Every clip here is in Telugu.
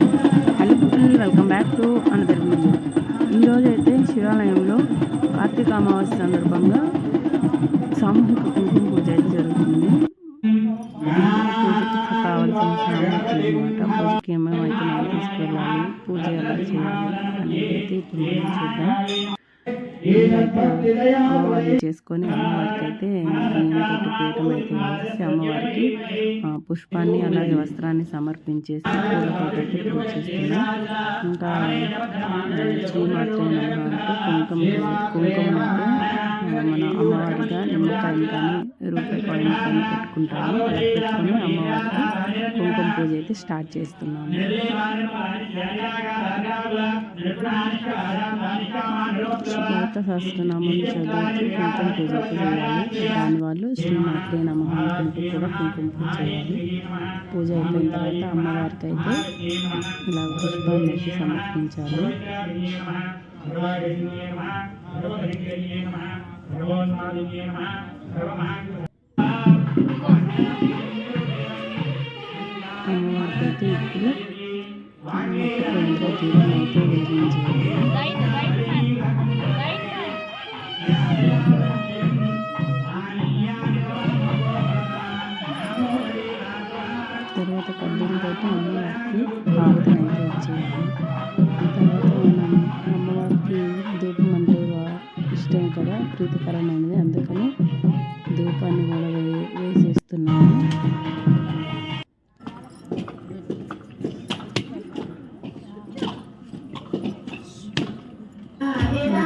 Hello friend welcome back to another video ఈరోజు అయితే శివాలయంలో కార్తీక అమావాస్య సందర్భంగా సామూహిక కుంకుమ పూజ అయితే జరుగుతుంది. పూజకి కావాల్సిన సామాగ్రి అనమాట పూజకి ఏమేమైతే మనం తీసుకెళ్ళాలి పూజ ఎలా చేయాలి అనేది అయితే ఇప్పుడు చూద్దాం. చేసుకొని అమ్మవారికి అయితే పీఠం అయితే వేసి అమ్మవారికి పుష్పాన్ని అలాగే వస్త్రాన్ని సమర్పించేసి పూలతో అయితే పూజ చేస్తున్నాం ఇంకా ఆ, శ్రీమాత్రే కుంకుమ కుంకుమ అయితే మన అమ్మవారిగా నిమ్మకాయని కానీ రూపాయి పెట్టుకుంటాము. అలా పెట్టుకొని అమ్మవారికి కుంకుమ పూజ అయితే స్టార్ట్ చేస్తున్నాము. శుభార్త సహస్రనామం చదివి కుంకుమ పూజ అయితే చేయాలి. దాని వాళ్ళు శ్రీమాత్రే నమః అనుకుంటూ కూడా కుంకుమ పూజ చేయాలి. పూజ అయిపోయిన తర్వాత అమ్మవారికి అయితే ఇలా పుష్పాన్ని అయితే సమర్పించాలి. అమ్మవారికి అయితే ఇప్పుడు మట్టి దీపం అయితే వెలిగించాలి తర్వాత కొబ్బరితోటి అమ్మవారికి ఆరతన అయితే వచ్చేయాలి తర్వాత మనం అమ్మవారికి దీపం అంటే ఇష్టం కదా ప్రీతికరమైనది. అందుకని ధూపాన్ని కూడా వే వేసేస్తున్నాము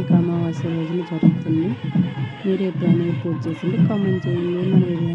కార్తీక అమావాస్య రోజున జరుగుతుంది. మీరు ఎప్పుడైనా పూజ చేసింది కామెంట్ చేయండి. మన వీడియో